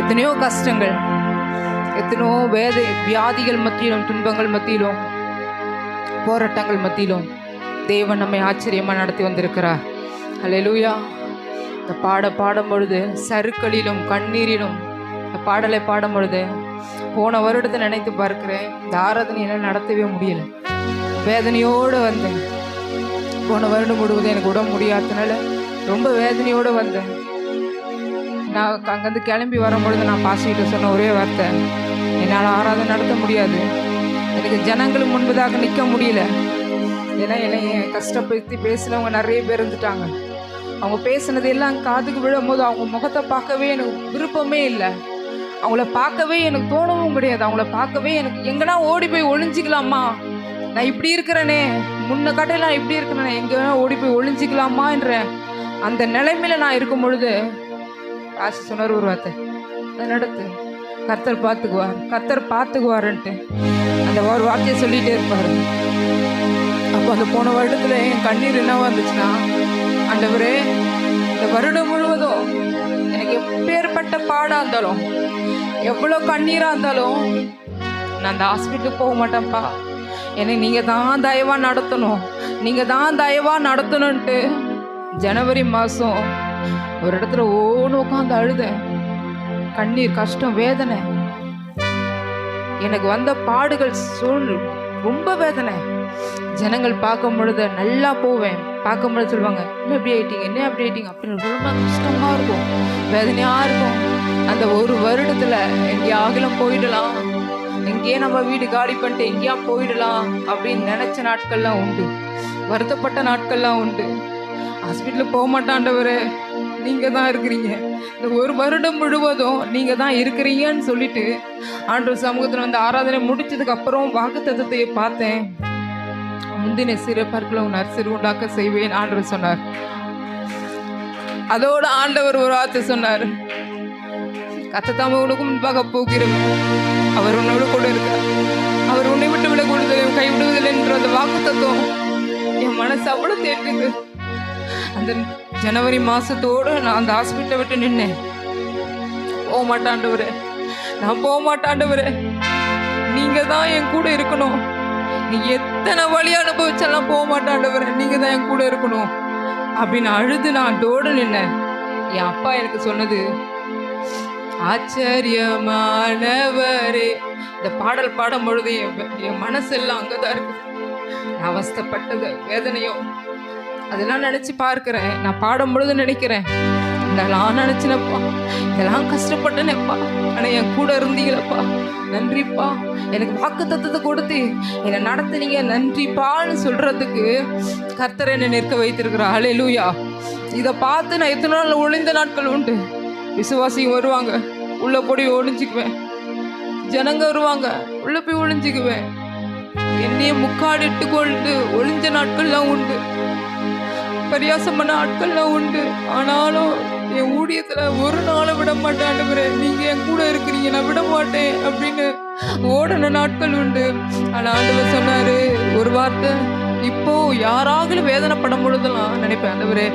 எத்தனையோ கஷ்டங்கள் எத்தனையோ வேதை வியாதிகள் மத்தியிலும் துன்பங்கள் மத்தியிலும் போராட்டங்கள் மத்தியிலும் தேவன் நம்மை ஆச்சரியமாக நடத்தி வந்திருக்கிறார். அலையலூயா இந்த பாட பாடும் பொழுது சருக்களிலும் கண்ணீரிலும் இந்த பாடலை பாடும் பொழுது போன வருடத்தை நினைத்து பார்க்கிறேன் இந்த ஆராதனையெல்லாம் நடத்தவே முடியல. வேதனையோடு வந்தேன். போன வருடம் முழுவதும் எனக்கு உடம்பு முடியாததுனால ரொம்ப வேதனையோடு வந்தேன். நான் அங்கேருந்து கிளம்பி வரும்பொழுது நான் பாசிக்கிட்ட சொன்ன ஒரே வார்த்தை என்னால் ஆராதனை நடத்த முடியாது. எனக்கு ஜனங்களுக்கு முன்பதாக நிற்க முடியல. ஏன்னா என்னை கஷ்டப்படுத்தி பேசினவங்க நிறைய பேர் இருந்துட்டாங்க. அவங்க பேசுனது எல்லாம் காதுக்கு விழும்போது அவங்க முகத்தை பார்க்கவே எனக்கு விருப்பமே இல்லை. அவங்கள பார்க்கவே எனக்கு தோணவும் கிடையாது அவங்கள பார்க்கவே எனக்கு எங்கன்னா ஓடி போய் ஒளிஞ்சிக்கலாமா? நான் இப்படி இருக்கிறேனே. முன்ன கட்டையெல்லாம் இப்படி இருக்கிறேனே. எங்கன்னா ஓடி போய் ஒளிஞ்சிக்கலாமான்ற அந்த நிலைமையில நான் இருக்கும் பொழுது காசு சொன்னார் ஒரு வார்த்தை. நடத்து. கர்த்தர் பார்த்துக்குவார். கர்த்தர் பார்த்துக்குவாருன்ட்டு அந்த ஒரு வார்த்தையை சொல்லிகிட்டே இருப்பார். அப்போ அந்த போன வருடத்தில் என் கண்ணீர் என்னவா இருந்துச்சுன்னா ஆண்டவரே இந்த வருடம் முழுவதும் எனக்கு எப்பேற்பட்ட பாடாக இருந்தாலும் எவ்வளோ கண்ணீராக இருந்தாலும் நான் அந்த ஹாஸ்பிட்டலுக்கு போக மாட்டேன்ப்பா. என்னை நீங்கள் தான் தயவாக நடத்தணும். நீங்கள் தான் தயவாக நடத்தணுன்ட்டு ஜனவரி மாதம் ஒரு இடத்துல ஓன்னு உட்காந்து அழுத. கண்ணீர் கஷ்டம் வேதனை. எனக்கு வந்த பாடுகள் சூழ் ரொம்ப வேதனை. ஜனங்கள் பார்க்கும் பொழுது நல்லா போவேன். பார்க்கும் பொழுது சொல்லுவாங்க என்ன எப்படி ஆயிட்டீங்க என்ன அப்படி ஆயிட்டீங்க அப்படின்னு ரொம்ப கஷ்டமாக இருக்கும். வேதனையாக இருக்கும். அந்த ஒரு வருடத்தில் எங்கேயாகிலும் போயிடலாம். எங்கேயே நம்ம வீடு காலி பண்ணிட்டு எங்கேயா போயிடலாம் அப்படின்னு நினச்ச நாட்கள்லாம் உண்டு. வருத்தப்பட்ட நாட்கள்லாம் உண்டு. ஹாஸ்பிட்டலுக்கு போக மாட்டாண்டவர் நீங்கள் தான் இருக்கிறீங்க. இந்த ஒரு வருடம் முழுவதும் நீங்கள் தான் இருக்கிறீங்கன்னு சொல்லிட்டு ஆண்டவர் சமூகத்தில் வந்து ஆராதனை முடிச்சதுக்கு அப்புறம் வாக்குத்தத்தத்தை பார்த்தேன். முந்தின சிறு உன் சிறு உண்டாக்க செய்வேன் ஆண்டு சொன்னார். அதோட ஆண்டவர் ஒரு வார்த்தை சொன்னார். கத்தத்தாம உனக்கு முன்பாக போகிறோம் அவர் உன்னோடு கூட இருக்கார். அவர் உன்னை விட்டு விட கொடுத்தது கைவிடுவதில்லை என்ற அந்த வாக்கு தத்துவம் என் மனசு அவ்வளவு தேட்டுது அந்த ஜனவரி மாசத்தோடு நான் அந்த ஹாஸ்பிட்டலை விட்டு நின்னேன். போக மாட்டாண்டவர் நான் போக மாட்டாண்டவர் நீங்க தான் என் கூட இருக்கணும். நீ எத்தனை வழி அனுபவிச்சாலும் போக மாட்டாண்டவர் நீங்க தான் என் கூட இருக்கணும். அப்படின்னு அழுது நான் டோடு நின்னேன். என் அப்பா எனக்கு சொன்னது ஆச்சரியமானவரே. இந்த பாடல் பாடும் பொழுது என் என் மனசெல்லாம் அங்கதான் இருக்குது. நான் அவஸ்தைப்பட்டது வேதனையும் அதெல்லாம் நினச்சி பார்க்குறேன். நான் பாடும் பொழுது நினைக்கிறேன். இதெல்லாம் நினச்சினப்பா இதெல்லாம் கஷ்டப்பட்டேனேப்பா. ஆனால் என் கூட இருந்தீங்களப்பா. நன்றிப்பா. எனக்கு வாக்கு தத்துவத்தை கொடுத்து என்னை நடத்துனீங்க. நன்றிப்பான்னு சொல்கிறதுக்கு கர்த்தர் என்னை நிற்க வைத்திருக்கிறா லூயா இதை பார்த்து நான் எத்தனை நாள் ஒளிந்த நாட்கள் உண்டு. விசுவாசிங்க வருவாங்க. உள்ளே போய் ஒளிஞ்சுக்குவேன். ஜனங்க வருவாங்க. உள்ளே போய் ஒளிஞ்சுக்குவேன். என்னையே முக்காடிட்டு கொண்டு ஒளிஞ்ச நாட்கள்லாம் உண்டு. பரியாசமான பண்ண ஆட்கள்லாம் உண்டு. ஆனாலும் என் ஊழியத்துல ஒரு நாளும் விட மாட்டேன் நீங்க என் கூட இருக்கிறீங்க நான் விட மாட்டேன் அப்படின்னு ஓடின நாட்கள் உண்டு. ஆனா ஆண்டவர் சொன்னாரு ஒரு வார்த்தை இப்போ யாராகலும் வேதனைப்படும் பொழுதெல்லாம் நினைப்பேன் ஆண்டவரே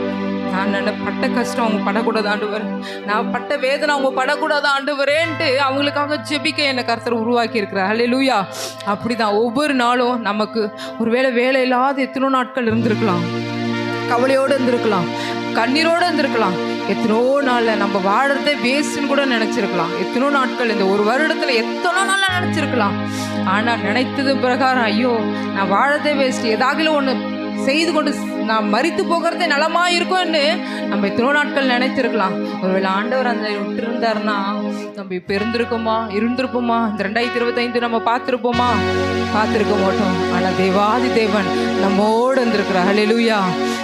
நான் நினை பட்ட கஷ்டம் அவங்க படக்கூடாது ஆண்டவர். நான் பட்ட வேதனை அவங்க படக்கூடாது ஆண்டவரேன்ட்டு அவங்களுக்காக ஜெபிக்க என்னை கருத்தர் உருவாக்கி இருக்கிறார் அல்ல லூயா அப்படிதான். ஒவ்வொரு நாளும் நமக்கு ஒருவேளை வேலை இல்லாத எத்தனோ நாட்கள் இருந்திருக்கலாம். கவலையோடு இருந்திருக்கலாம் கண்ணீரோடு இருந்திருக்கலாம். எத்தனோ நாளில் நம்ம வாழறதே வேஸ்ட்னு கூட நினச்சிருக்கலாம். எத்தனோ நாட்கள் இந்த ஒரு வருடத்தில் எத்தனோ நாளில் நினச்சிருக்கலாம். ஆனால் நினைத்தது பிரகாரம் ஐயோ நான் வாழறதே வேஸ்ட் ஏதாகிலும் ஒன்று செய்து கொண்டு நாம் மறித்து போகிறதே நலமாக இருக்கும்னு நம்ம எத்தனோ நாட்கள் நினைச்சிருக்கலாம். ஒருவேளை ஆண்டவர் அந்த விட்டுருந்தார்னா நம்ம இப்போ இருந்திருக்கோமா? இருந்திருப்போமா? இந்த ரெண்டாயிரத்தி இருபத்தைந்து நம்ம பார்த்துருப்போமா? பார்த்துருக்க மாட்டோம். ஆனால் தேவாதி தேவன் நம்மோடு இருந்திருக்கிறார் ஹலெலுயா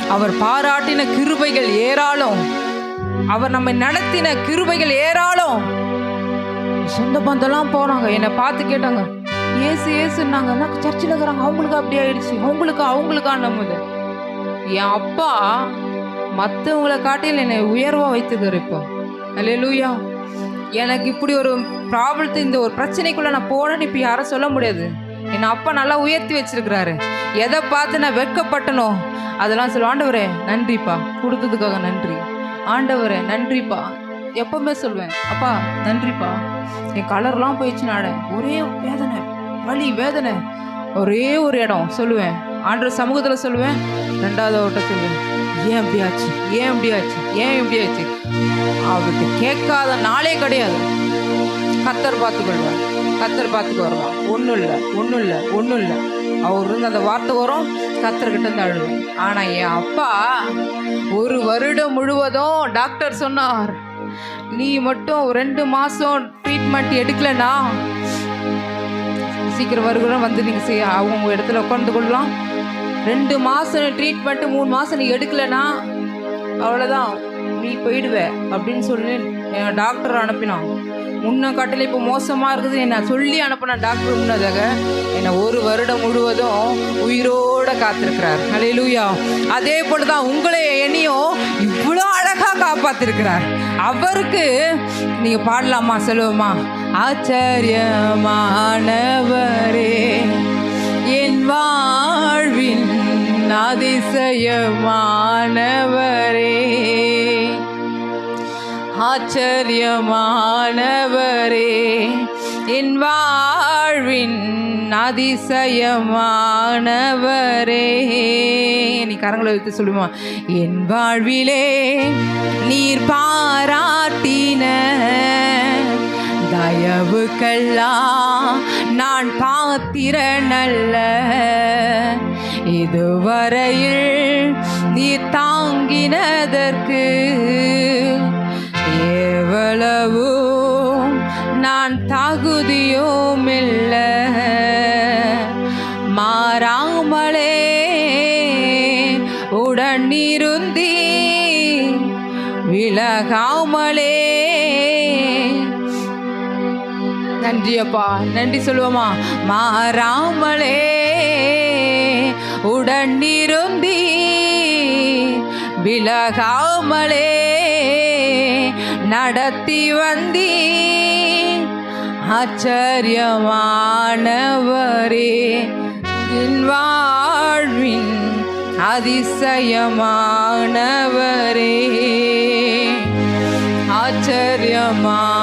அவர் பாராட்டின கிருபைகள் ஏராளம். அவர் நம்மை நடத்தின கிருபைகள் ஏராளம். சொந்த பந்தெல்லாம் போனாங்க என்னை பார்த்து கேட்டாங்க. ஏசு ஏசுன்னாங்க சர்ச்சில் இருக்கிறாங்க அவங்களுக்கு அப்படி ஆயிடுச்சு. அவங்களுக்கு அவங்களுக்கான போது என் அப்பா மற்றவங்களை காட்டில் என்னை உயர்வாக வைத்துக்கிறார் இப்போ. அல்ல லூயா எனக்கு இப்படி ஒரு ப்ராப்ளத்தை இந்த ஒரு பிரச்சனைக்குள்ளே நான் போனேன்னு இப்போ யாரும் சொல்ல முடியாது. என் அப்பா நல்லா உயர்த்தி வச்சிருக்கிறாரு. எதை பார்த்து நான் வெட்கப்பட்டனோ அதெல்லாம் சொல்ல ஆண்டவரே நன்றிப்பா. கொடுத்ததுக்காக நன்றி. ஆண்டவரே நன்றிப்பா. எப்பவுமே சொல்லுவேன் அப்பா நன்றிப்பா. என் கலர்லாம் போயிடுச்சு நாட ஒரே வேதனை. வலி வேதனை. ஒரே ஒரு இடம் சொல்லுவேன். ஆண்டவர் சமூகத்தில் சொல்லுவேன் ரெண்டாவது அவர்கிட்ட சொல்லுவேன் ஏன் இப்படி ஆச்சு? ஏன் இப்படி ஆச்சு? ஏன் இப்படி ஆச்சு? அவர்கிட்ட கேட்காத நாளே கிடையாது. கத்தர் பார்த்துக்கொள்வார். கத்தர் பார்த்துக்கு வருவான் ஒன்றும் இல்லை ஒன்றும் இல்லை ஒன்றும் இல்லை. அவர் இருந்து அந்த வார்த்தை வரும் கத்தர்கிட்ட இருந்து அழுவேன். ஆனால் என் அப்பா ஒரு வருடம் முழுவதும் டாக்டர் சொன்னார் நீ மட்டும் ரெண்டு மாதம் ட்ரீட்மெண்ட் எடுக்கலனா சீக்கிரம் வருகிறோம். வந்து நீங்கள் செய்ய அவங்க இடத்துல உட்காந்து கொள்ளலாம். ரெண்டு மாதம் ட்ரீட்மெண்ட்டு மூணு மாதம் நீ எடுக்கலைன்னா அவ்வளோதான் நீ போயிடுவேன் அப்படின்னு சொல்லி என் டாக்டர் அனுப்பினான். முன்ன காட்டில் இப்போ மோசமாக இருக்குது. என்னை சொல்லி அனுப்பின டாக்டர் முன்னதாக என்னை ஒரு வருடம் முழுவதும் உயிரோட காத்திருக்கிறார். அலையிலூயா அதே போல தான் உங்களை என்னையும் இவ்வளோ அழகாக காப்பாத்திருக்கிறார். அவருக்கு நீங்கள் பாடலாமா சொல்லுவோமா? ஆச்சரியமானவரே என் வாழ்வின் அதிசயமானவரே ஆச்சரியமானவரே என் வாழ்வின் அதிசயமானவரே. நீ கரங்களை வைத்து சொல்லுமா? என் வாழ்விலே நீர் பாராட்டின தயவுக்கெல்லாம் நான் பாத்திர நல்ல இதுவரையில் நீ தாங்கினதற்கு விலகாமலே நன்றி அப்பா நன்றி சொல்லுவோமா? மாறாமலே உடனிருந்தி விலகாமலே நடத்தி வந்தி. ஆச்சரியமானவரே என் வாழ்வின் அதிசயமானவரே. ஆச்சரியமானவரே